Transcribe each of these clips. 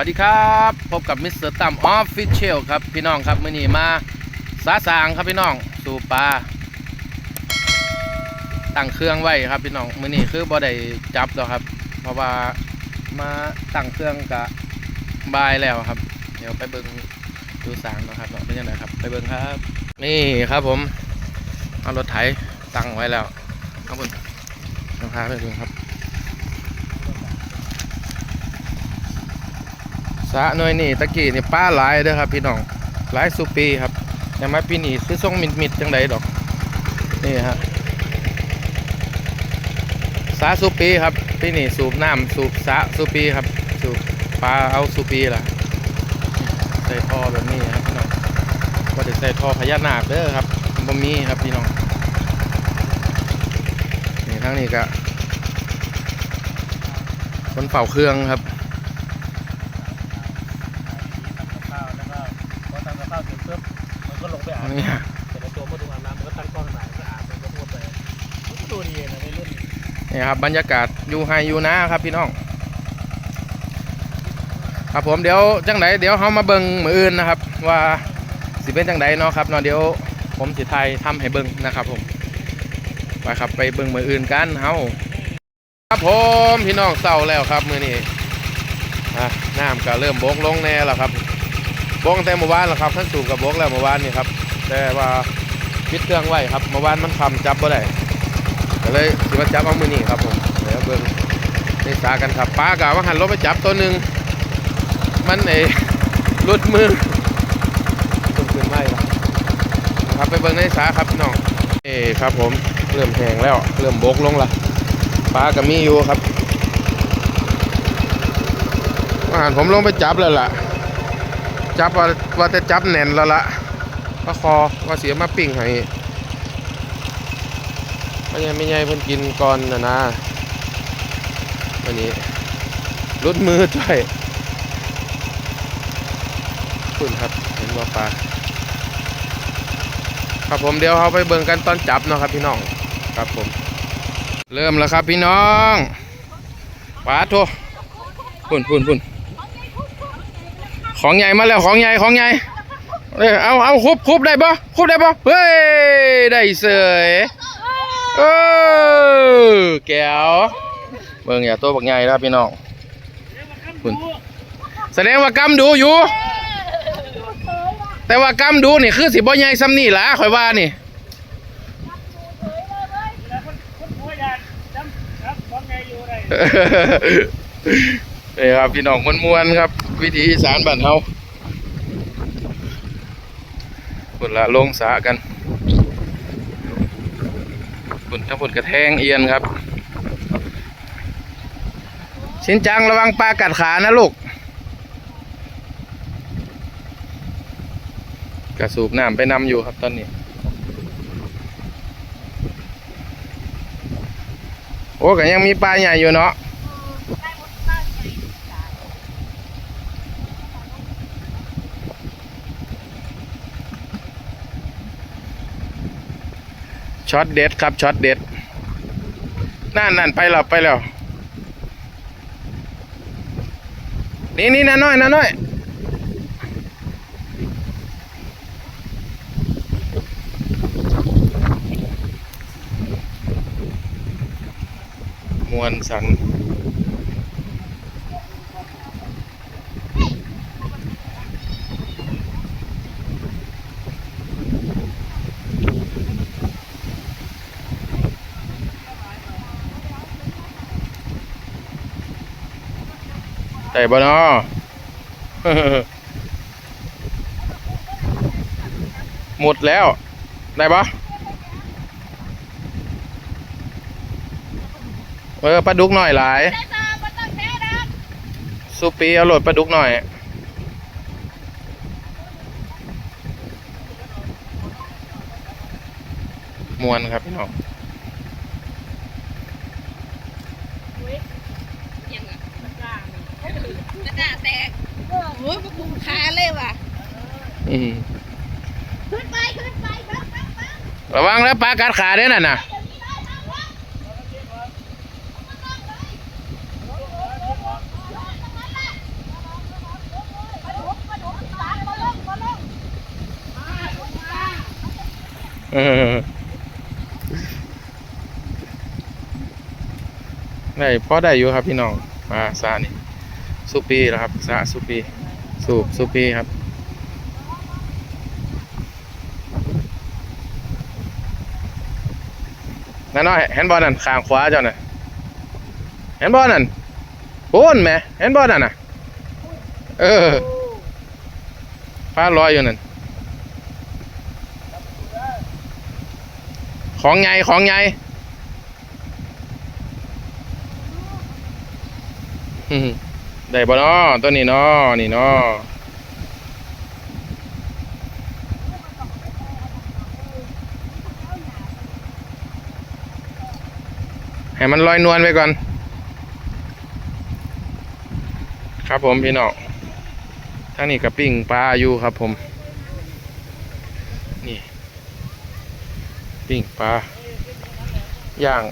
วัสดีครับ พบกับมิสเตอร์ตั้มออฟฟิเชียลครับพี่น้องครับมื่อนี้มาสาสางครับพี่น้องสู่ปลาตั้งเครื่องไว้ครับพี่น้องมื่อนี้คือบ่ได้จับแล้วครับ เพราะว่ามาตั้งเครื่องกะบายแล้วครับ เดี๋ยวไปเบิ่งดูสางเนาะครับเนาะเป็นยังไงครับ ไปเบิ่งครับ นี่ครับผมเอารถไถตั้งไว้แล้วครับผมนำพาไปดูครับ สะหน่อยนี่ตะกี้นี่ป้าหลายเด้อครับ พี่น้องหลายสุปีครับแต่มาปีนี้คือทรงมิดมิดจังใดดอกนี่ฮะสระสุปีครับปีนี้สูบน้ำสูบสะสุปีครับ สูบปลาเอาสุปีล่ะใส่ท่อแบบนี้ครับพี่น้องว่าจะใส่ท่อพญานาคเด้อครับบ่มีครับพี่น้องนี่ทั้งนี้ก็คนเป่าเครื่องครับ ข้าวแล้วก็พอทำกับข้าวเสร็จปุ๊บมัน ก็ลงไปอาบนี่ฮะเสร็จแล้วตัวมาดูอาบน้ำมันก็ตั้งกล้องถ่ายก็อาบมันก็พูดไปดูดีนะในรุ่นนี่ครับบรรยากาศอยู่ไฮอยู่นะครับพี่น้องครับผมเดี๋ยวจังไดเดี๋ยวเฮามาเบิ่งมืออื่นนะครับ ว่าสิเป็นจังไดเนาะครับเนาะเดี๋ยวผมสิไทยทำให้เบิงนะครับ ผมไปครับไปเบิ่งมืออื่นกันเฮาครับผมพี่น้องเศร้าแล้วครับมือนี้อะน้ำก็เริ่มบกลงแน่แล้วครับบกแต่เมื่อวานแล้วครับท่านสูบกับบกแล้วเมื่อวานนี่ครับ แต่ว่าปิดเครื่องไว้ครับเมื่อวานมันคำจับบ่ได้ก็เลยสิมาจับเอามือนี่ครับผมเดี๋ยวเบิ่งในสากันครับป้ากะว่าหันรถไปจับตัวหนึ่งมันเอรุดมือต้นขึ้นไม่ครับไปเบิ่งในสาครับพี่น้องเอครับผมเริ่มแหงแล้วเริ่มบกลงละปลาก็มีอยู่ครับว่าหันผมลงไปจับแล้วล่ะจับว่าว่าจะจับแน่นแล้วล่ะ ก็คอว่าเสียมาปิ้งให้ก็ยังไม่ใหญ่เพิ่นกินก่อนนะนะวันนี้รุดมือด้วยคุณครับเห็นว่าปลาครับผมเดี๋ยวเขาไปเบิ่งกันตอนจับเนาะครับพี่น้องครับผม เริ่มแล้วครับพี่น้องปลาโทพุ่นพุ่นพุ่นของใหญ่มาแล้วของใหญ่ของใหญ่ เอ้ยเอาเอาคุบคุบได้ปะคุบได้ปะเฮ้ยได้เสยเออแก้วเบิ่งอย่าตัวบักใหญ่แล้วพี่น้องคุณแสดงว่ากำดูอยู่ แต่ว่ากำดูนี่คือสิบ่ใหญ่ซ้ำนี่ล่ะข่อยว่านี่นี่ครับพี่น้องมวนๆครับ วิถีอีสานบ้านเฮา พุ่นละลงสากันพุ่นทั้งพุ่นกระแทงเอียนครับ ชินจังระวังปลากัดขานะลูกกระสูบน้ำไปนำอยู่ครับตอนนี้ โอ้ก็ยังมีปลาใหญ่อยู่เนาะ ช็อตเด็ดครับช็อตเด็ดนั่นนั่นไปแล้วไปแล้วนี่นี่น้าน้อยน้าน้อยมวนสัน แต่บ่เนาะหมดแล้ว ได้ปะเออปลาดุกหน่อยหลายสุปีเอาโหลดปลาดุกหน่อยมวนครับพี่น้อง โอ้ยบุกขาเลยว่ะอืมขึ้นไปขึ้นไปครับครับครับระวังแล้วปลากัดขาด้วยน่ะนะเออได้พอได้อยู่ครับพี่น้องมาซานี่สุปีแล้วครับซาสุปี สูบสุปีครับ นั่นน้อยเห็นบอลนั่นข้างขวาเจ้าน่ะเห็นบอลนั่นปูนแหมเห็นบอลนั่นน่ะ เออฟ้าลอยอยู่นั่น ของไงของไงหึ่ม ได้บ่น้อตัวนี้น้อนี่น้อให้มันลอยนวลไปก่อน ครับผมพี่น้องทางนี้กับปิ้งปลาอยู่ครับผม นี่ ปิ้งปลาย่าง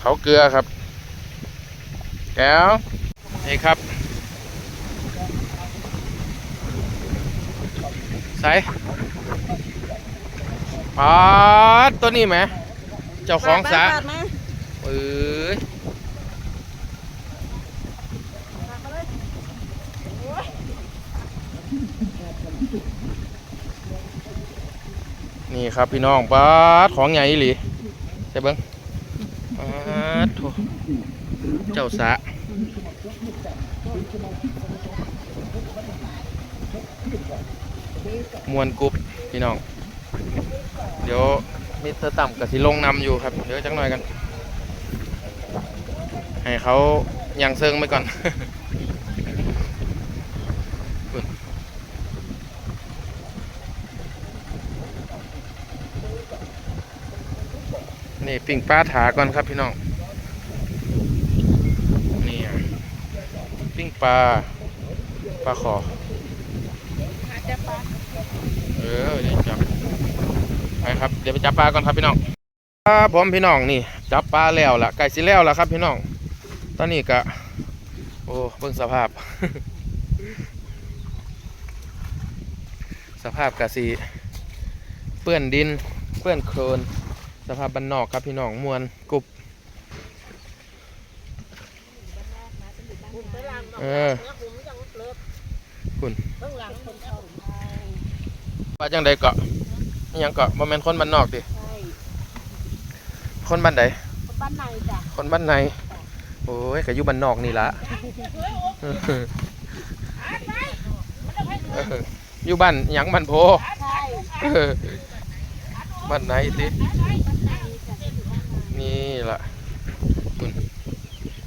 เขาเกลือครับแก้ว นี่ครับใส่ปาดตัวนี้ไหม เจ้าของสระเอ้ยนี่ครับพี่น้องปาดของใหญ่อีหลีใช่เบิ้งปาดโถเจ้าสะ มวนกรุบพี่น้อง เดี๋ยวมิสเตอร์ต่ำกับสิลงนำอยู่ครับ เดี๋ยวจักหน่อยกัน ให้เขายังเซิงไปก่อนนี่ปิ่งปลาถาก่อนครับพี่น้องนี่อะปิ้งปลาปลาขอเอ อเดี๋ยวจับไปครับเดี๋ยวไปจับปลาก่อนครับพี่น้องครับผมพี่น้องนี่ จับปลาแล้วล่ะไก่สิแล้วล่ะครับ พี่น้อง ตอนนี้ก็โอ้เบิ่งสภาพ สภาพกะสีเปื้อนดิน เปื้อนโคลนสภาพบ้านนอกครับพี่น้องมวนกรุบเออคุณ ว่าจังใดเกาะอิหยังเกาะบ่แม่นคนบ้านนอกดิคนบ้านใดบ้านในจ้ะคนบ้านใน โอ้ยก็อยู่บ้านนอกนี่ละเออเอออยู่บ้านหยังบ้านโพใช่เออบ้านไหนตินี่ล่ะคุณ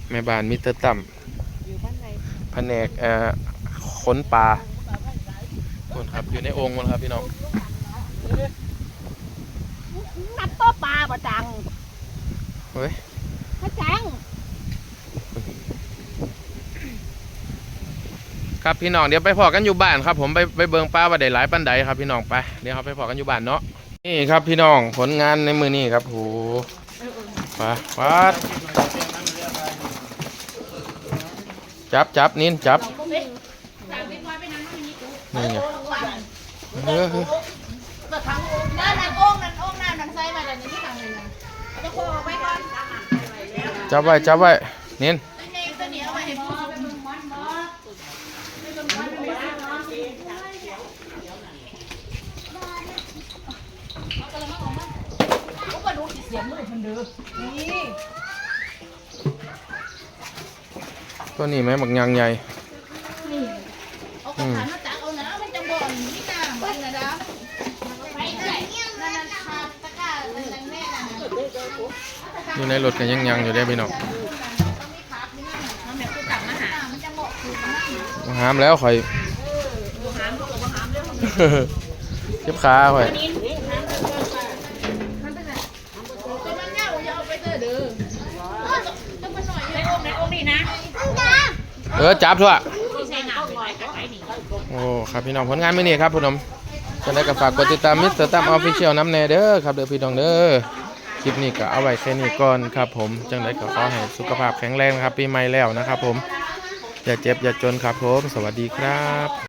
แม่บ้านมิสเตอร์ตั้มอยู่บ้านในแผนกเอ่อขนปลา คุณครับอยู่ในโอ่งหมดครับพี่น้องนับโต๊ะปลาประจังเฮ้ยประจังครับพี่น้องเดี๋ยวไปพอกันอยู่บ้านครับ ผมไปไปเบิงปลาว่าได้หลายปันใดครับพี่น้องไปเดี๋ยวเราไปพอกันอยู่บ้านเนาะนี่ครับพี่น้องผลงานในมือนี้ครับโหปลาปลาดจับจับนิ้นจับนี่ไง เออนั่นนั่นโอ่งนั่นโอ่งนั่นนั่นใส่มาเดี๋ยวนี้ที่ทางเลยนะเอาจะโค้งเอาไว้ก่อนจับไว้จับไว้นิ้นในตัวนี้เอาไว้ให้ผู้ก็มาดูเสียงมือมันเด้อนี่ตัวนี้ไหมบักยางใหญ่ นี่เอากระถางมาตักเอานะมันจะบ่อนนี่นะมันนะดาไปได้นั่นนั่นทาตะกร้านั่นนั่นแม่นั่นน่ะ อยู่ในรถกันยังยังอยู่ได้พี่น้องหามแล้วใครเจ็บขาใครเออจับทั่วโอ้ครับพี่น้องผลงานไม่เนี่ครับพี่น้องจะได้กับฝากกดติดตามมิสเตอร์ตั้มออฟฟิเชียลน้ำแน่เด้อครับเด้อพี่น้องเด้อ คลิปนี้ก็เอาไว้แค่นี้ก่อนครับ ผมจังไดก็ขอให้สุขภาพแข็งแรงนะครับปีใหม่แล้วนะครับ ผมอย่าเจ็บอย่าจนครับผม สวัสดีครับ